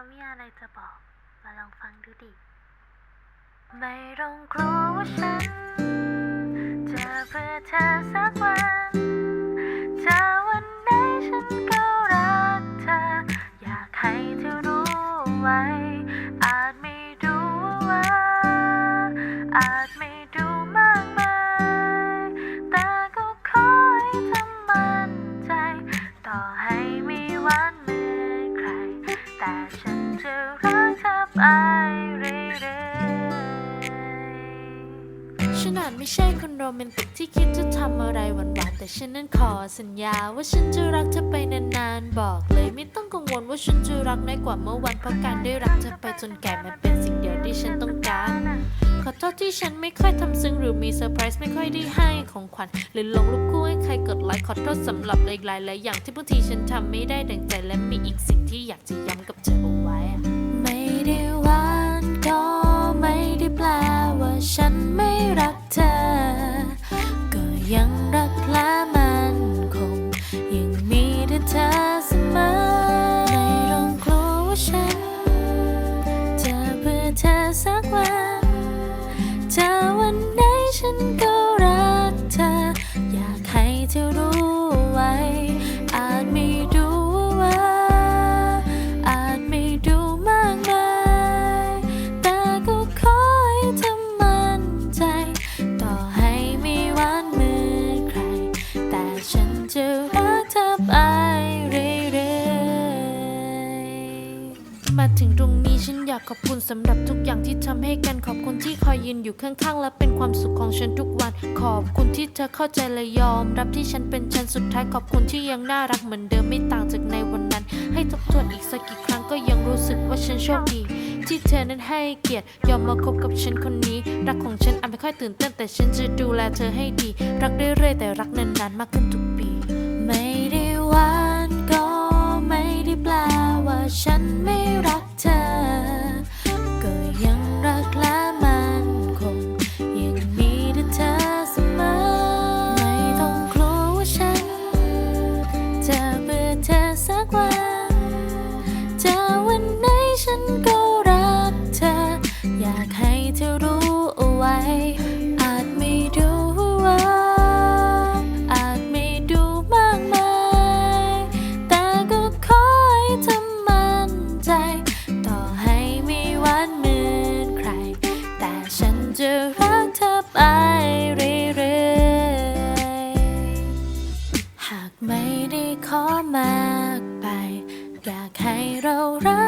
เขามีอะไรจะบอก มาลองฟังดูดิ ไม่ต้องกลัวว่าฉันจะเพื่อเธอสักวันถ้าวันไหนฉันก็รักเธอ อยากให้เธอรู้ไว้ แต่ฉันจะรักเธอไปเรื่อยๆ ฉันอาจไม่ใช่คนโรแมนติกที่คิดจะทำอะไรหวานๆแต่ฉันนั้นขอสัญญาว่าฉันจะรักเธอไปนานๆ บอกเลยไม่ต้องกังวลว่าฉันจะรักน้อยกว่าเมื่อวันเพราะการได้รักเธอไปจนแก่มันเป็นสิ่งเดียวที่ฉันต้องการ อโทษที่ฉันไม่ค่อยทำซึ้งหรือมีเซอร์ไพรส์ไม่ค่อยได้ให้ของขวัญ หรือลงรูปคู่ให้ใครกดไลค์ขอโทษสำหรับหลายๆหลายอย่างที่บางทีฉันทำไม่ได้ดังใจและมีอีกสิ่งที่อยากจะย้ำกับเธอเอาไว้ ไม่ได้หวานก็ไม่ได้แปลว่าฉันไม่รักเธอ ฉัน มาถึงตรงนี้ฉันอยากขอบคุณสำหรับทุกอย่างที่ทำให้กันขอบคุณที่คอยยืนอยู่ข้างๆ และเป็นความสุขของฉันทุกวัน ขอบคุณที่เธอเข้าใจและยอม รับที่ฉันเป็นฉันสุดท้ายขอบคุณที่ยังน่ารักเหมือนเดิมไม่ต่างจากในวันนั้น ให้ทบทวนอีกสักกี่ครั้งก็ยังรู้สึกว่าฉันโชคดี ที่เธอนั้นให้เกียรติยอมมาคบกับฉันคนนี้ รักของฉันอาจไม่ค่อยตื่นเต้นแต่ฉันจะดูแลเธอให้ดี รักเรื่อยๆแต่รักนานๆมากขึ้นทุกปี ไม่ได้ ฉันไม่รักเธอ ก็ยังรักและมันคง ยังมีแต่เธอเสมอ ไม่ต้องกลัวว่าฉัน จะเบื่อเธอสักวันถ้าวันไหนฉันก็รักเธอ อยากให้เธอรู้เอาไว้ อยากให้เรารัก